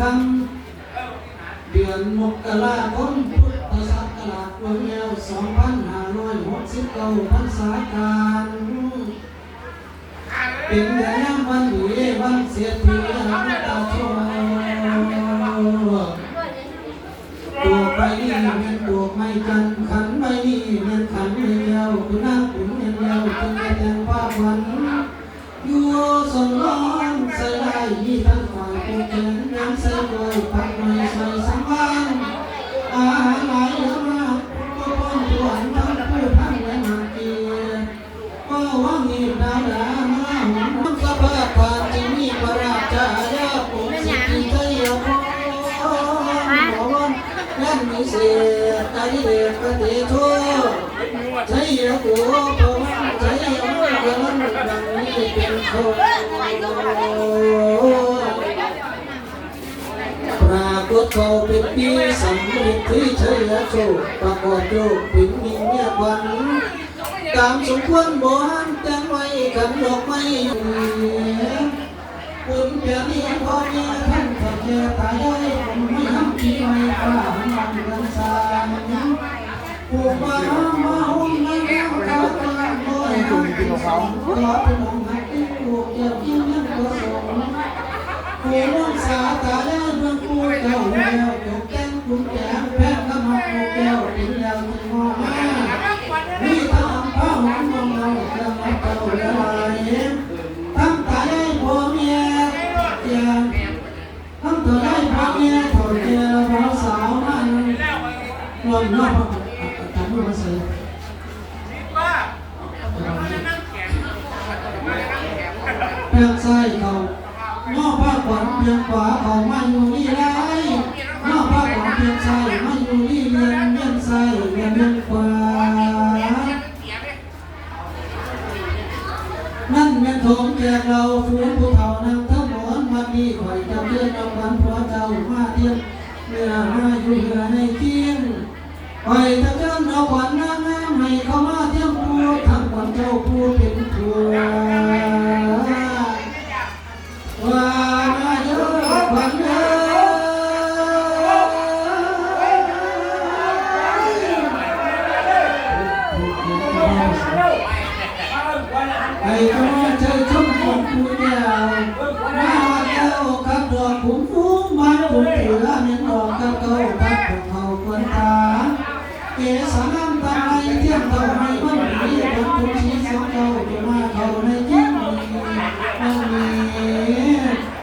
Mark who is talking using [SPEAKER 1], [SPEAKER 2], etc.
[SPEAKER 1] คำเดือนมกราคมพุทธศักราชรวมแล้ว2,569พรรษาการเป็นแย่งวันดีวันเสียทีน้ำตาโชตัวไปนี่เงินตัวไม่กันขัน ทั้งฝ่ายผู้เขียนน้ำใส่โดยผักไม่ใส่สังวานอาหารหลายเยอะมากก็ป้อนตัวอันทั้งผู้ทั้งและมาเกียก็ว่ามีดาวดามาหุ่นน้ำสะพาผ่านที่มีพระราชายาปุสิทธิเทียพรแม่นมีเสียใจเด็กปฏิทุใจเยกูพระวันใจเยกูมันดังนี้เป็นคน ปรากฏเขาเป็นปีสำริดที่เฉยโชคประกอบโยกปิ่นมีเมียควันตามสมควรบอนแต่งไว้กันดอกไม้คุณเพียงนี้พอมีท่านทำแก่ตายได้ผมไม่ทำปีไม่กล้ามันกันสางผู้มามาหุ่นไม่แก้วเขาตาโมยหุ่นเป็นสองขอเป็นองค์หักที่ถูกเกี่ยวยิ่งยังประสงค์ ผู้รักษาตาแล้วเรื่องผู้เจ้าแล้วตกแก้งคุณแก้งแพ้ขมาผู้แก้วเป็นแล้วที่มองมามีทำผ้าหอมมองเราเรื่องมาเก่าเรืองอะไรทำตาได้พ่อเมียอย่างตัวได้พ่อเมียถอดเมียพ่อสาวมันนอนนอนทำมือมาใส่เพียงใส่เขานอกผ้าขวัญ เพียงขวาเขามาอยู่นี่ไรนอกผ้าของเพียงใส่มาอยู่นี่เรียนเรียนใส่เรียนเรียนขวานั่นเงินทองแจกเราฟื้นผู้เฒ่านั่งทั้งหมอนมาดีข่อยจะเลื่อนรางวัลเพระเจ้ามาเทียมเมื่อมาอยู่เหือให้ ก็เธอชอบคนผู้เดียวมาเก้าครับดอกผมฟุ้งมันผมถือละเงินดอกกับเก้าครับผมเขาคนตาเอสามตาไอเที่ยงเท่าไร